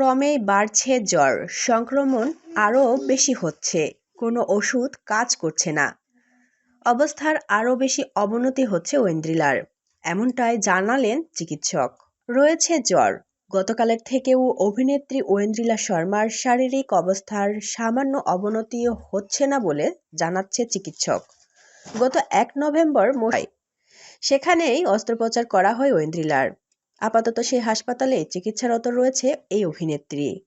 ক্রমেই বাড়ছে জ্বর, সংক্রমণ আরও বেশি হচ্ছে, কোনো ওষুধ কাজ করছে না। অবস্থার আরও বেশি অবনতি হচ্ছে ওয়েন্দ্রিলার এমনটাই জানালেন চিকিৎসক। রয়েছে জ্বর, গতকালের থেকেও অভিনেত্রী ঐন্দ্রিলা শর্মার শারীরিক অবস্থার সামান্য অবনতিও হচ্ছে না বলে জানাচ্ছে চিকিৎসক। গত এক নভেম্বর সেখানেই অস্ত্রোপচার করা হয় ঐন্দ্রিলার। আপাতত সেই হাসপাতালে চিকিৎসারত রয়েছে এই অভিনেত্রী।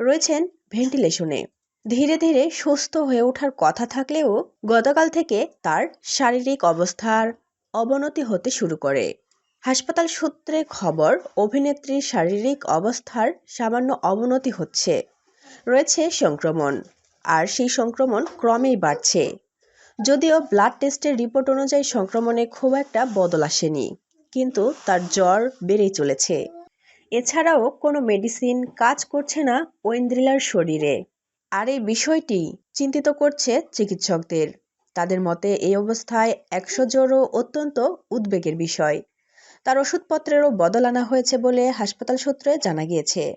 রয়েছেন ভেন্টিলেশনে। ধীরে ধীরে সুস্থ হয়ে ওঠার কথা থাকলেও গতকাল থেকে তার শারীরিক অবস্থার অবনতি হতে শুরু করে। হাসপাতাল সূত্রে খবর, অভিনেত্রীর শারীরিক অবস্থার সামান্য অবনতি হচ্ছে। রয়েছে সংক্রমণ, আর সেই সংক্রমণ ক্রমেই বাড়ছে। যদিও ব্লাড টেস্টের রিপোর্ট অনুযায়ী সংক্রমণে খুব একটা বদল আসেনি। কিন্তু তার জ্বর বেড়েই চলেছে। এছাড়াও কোনো মেডিসিন কাজ করছে না ঐন্দ্রিলার শরীরে। আর এই বিষয়টি চিন্তিত করছে চিকিৎসকদের। তাদের মতে এই অবস্থায় একশো জ্বরও অত্যন্ত উদ্বেগের বিষয়। তার ওষুধপত্রেরও বদল আনা হয়েছে বলে হাসপাতাল সূত্রে জানা গিয়েছে।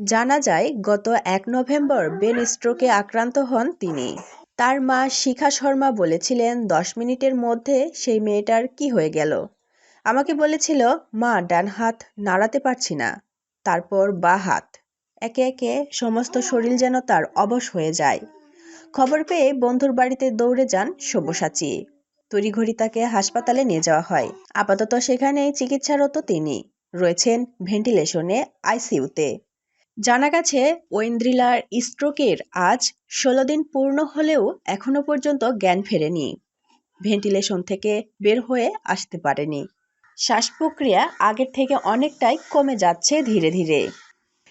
জানা যায়, গত এক নভেম্বর বেন স্ট্রোকে আক্রান্ত হন তিনি। তার মা শিখা শর্মা বলেছিলেন, দশ মিনিটের মধ্যে সেই মেয়েটার কি হয়ে গেল? আমাকে বলেছিল, মা, ডান হাত নাড়াতে পারছি না। তারপর বা হাত। একে একে সমস্ত শরীর যেন তার অবশ হয়ে যায়। খবর পেয়ে বন্ধুর বাড়িতে দৌড়ে যান সব্যসাচী। তড়িঘড়ি তাকে হাসপাতালে নিয়ে যাওয়া হয়। আপাতত সেখানেই চিকিৎসারত তিনি। রয়েছেন ভেন্টিলেশনে, আইসিইউতে। জানা গেছে, ঐন্দ্রিলার স্ট্রোকের আজ ষোলো দিন পূর্ণ হলেও এখনও পর্যন্ত জ্ঞান ফেরেনি। ভেন্টিলেশন থেকে বের হয়ে আসতে পারেনি। শ্বাস প্রক্রিয়া আগের থেকে অনেকটাই কমে যাচ্ছে ধীরে ধীরে।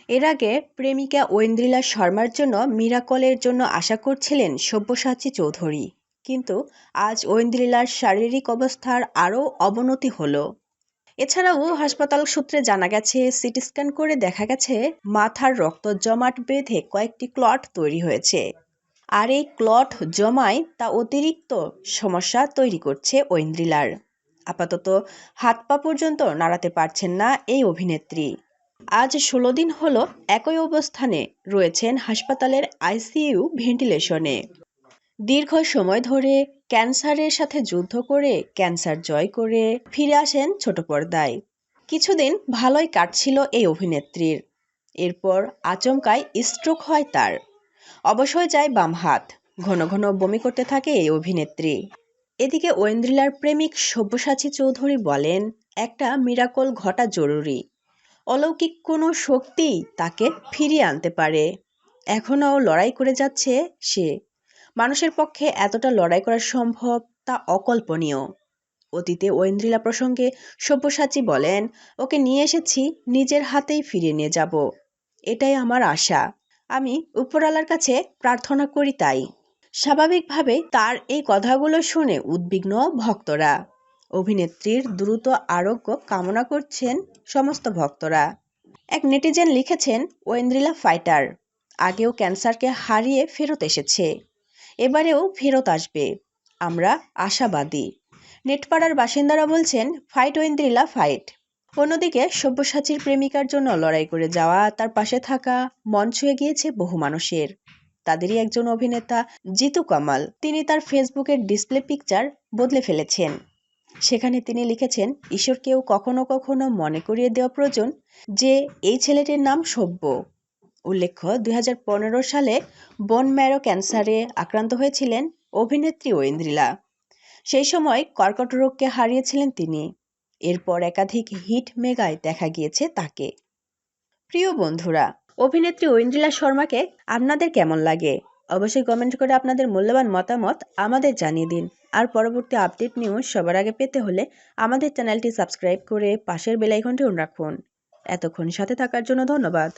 এর আগে প্রেমিকা ঐন্দ্রিলা শর্মার জন্য মিরাকলের জন্য আশা করছিলেন সব্যসাচী চৌধুরী। কিন্তু আজ ঐন্দ্রিলার শারীরিক অবস্থার আরও অবনতি হলো। এছাড়াও হাসপাতাল সূত্রে জানা গেছে, সিটি স্ক্যান করে দেখা গেছে, মাথার রক্ত জমাট বেঁধে কয়েকটি ক্লট তৈরি হয়েছে। আর এই ক্লট জমায় তা অতিরিক্ত সমস্যা তৈরি করছে ঐন্দ্রিলার। আপাতত হাত পা পর্যন্ত নাড়াতে পারছেন না এই অভিনেত্রী। আজ ষোলো দিন হলো একই অবস্থানে রয়েছেন হাসপাতালের আইসিইউ ভেন্টিলেশনে। দীর্ঘ সময় ধরে ক্যান্সারের সাথে যুদ্ধ করে, ক্যান্সার জয় করে ফিরে আসেন ছোট পর্দায়। কিছুদিন ভালোই কাটছিল এই অভিনেত্রীর। এরপর আচমকায় স্ট্রোক হয় তার। অবশ্যই যায় বাম হাত। ঘন ঘন বমি করতে থাকে এই অভিনেত্রী। এদিকে ঐন্দ্রিলার প্রেমিক সব্যসাচী চৌধুরী বলেন, একটা মিরাকল ঘটা জরুরি। অলৌকিক কোনো শক্তি তাকে ফিরিয়ে আনতে পারে। এখনও লড়াই করে যাচ্ছে সে। মানুষের পক্ষে এতটা লড়াই করা সম্ভব তা অকল্পনীয়। অতীতে ঐন্দ্রিলা প্রসঙ্গে সব্যসাচী বলেন, ওকে নিয়ে এসেছি, নিজের হাতেই ফিরিয়ে নিয়ে যাব। এটাই আমার আশা। আমি উপরালার কাছে প্রার্থনা করি তাই। স্বাভাবিকভাবেই তার এই কথাগুলো শুনে উদ্বিগ্ন ভক্তরা। অভিনেত্রীর দ্রুত আরোগ্য কামনা করছেন সমস্ত ভক্তরা। এক নেটিজেন লিখেছেন, ওয়েন্দ্রিলা ফাইটার, আগেও ক্যান্সারকে হারিয়ে ফেরত এসেছে, এবারেও ফেরত আসবে, আমরা আশাবাদী। নেটপাড়ার বাসিন্দারা বলছেন, ফাইট ওয়েন্দ্রিলা ফাইট। অন্যদিকে সব্যসাচীর প্রেমিকার জন্য লড়াই করে যাওয়া, তার পাশে থাকা, মন ছুঁয়ে গিয়েছে বহু মানুষের। তাদেরই একজন অভিনেতা জিতু কামাল। তিনি তার ফেসবুকের ডিসপ্লে পিকচার বদলে ফেলেছেন। সেখানে তিনি লিখেছেন ঈশ্বরকেও কখনো কখনো মনে করিয়ে দেওয়া প্রয়োজন যে, এই ছেলেটির নাম সভ্য উল্লেখ্য দু হাজার পনেরো সালে বন ম্যারো ক্যান্সারে আক্রান্ত হয়েছিলেন অভিনেত্রী ঐন্দ্রিলা। সেই সময় কর্কট রোগকে হারিয়েছিলেন তিনি। এরপর একাধিক হিট মেগায় দেখা গিয়েছে তাকে। প্রিয় বন্ধুরা অভিনেত্রী ঐন্দ্রিলা শর্মাকে আপনাদের কেমন লাগে? অবশ্যই কমেন্ট করে আপনাদের মূল্যবান মতামত আমাদের জানিয়ে দিন। আর পরবর্তী আপডেট নিউজ সবার আগে পেতে হলে আমাদের চ্যানেলটি সাবস্ক্রাইব করে পাশের বেলাইকনটি অন রাখুন। এতক্ষণ সাথে থাকার জন্য ধন্যবাদ।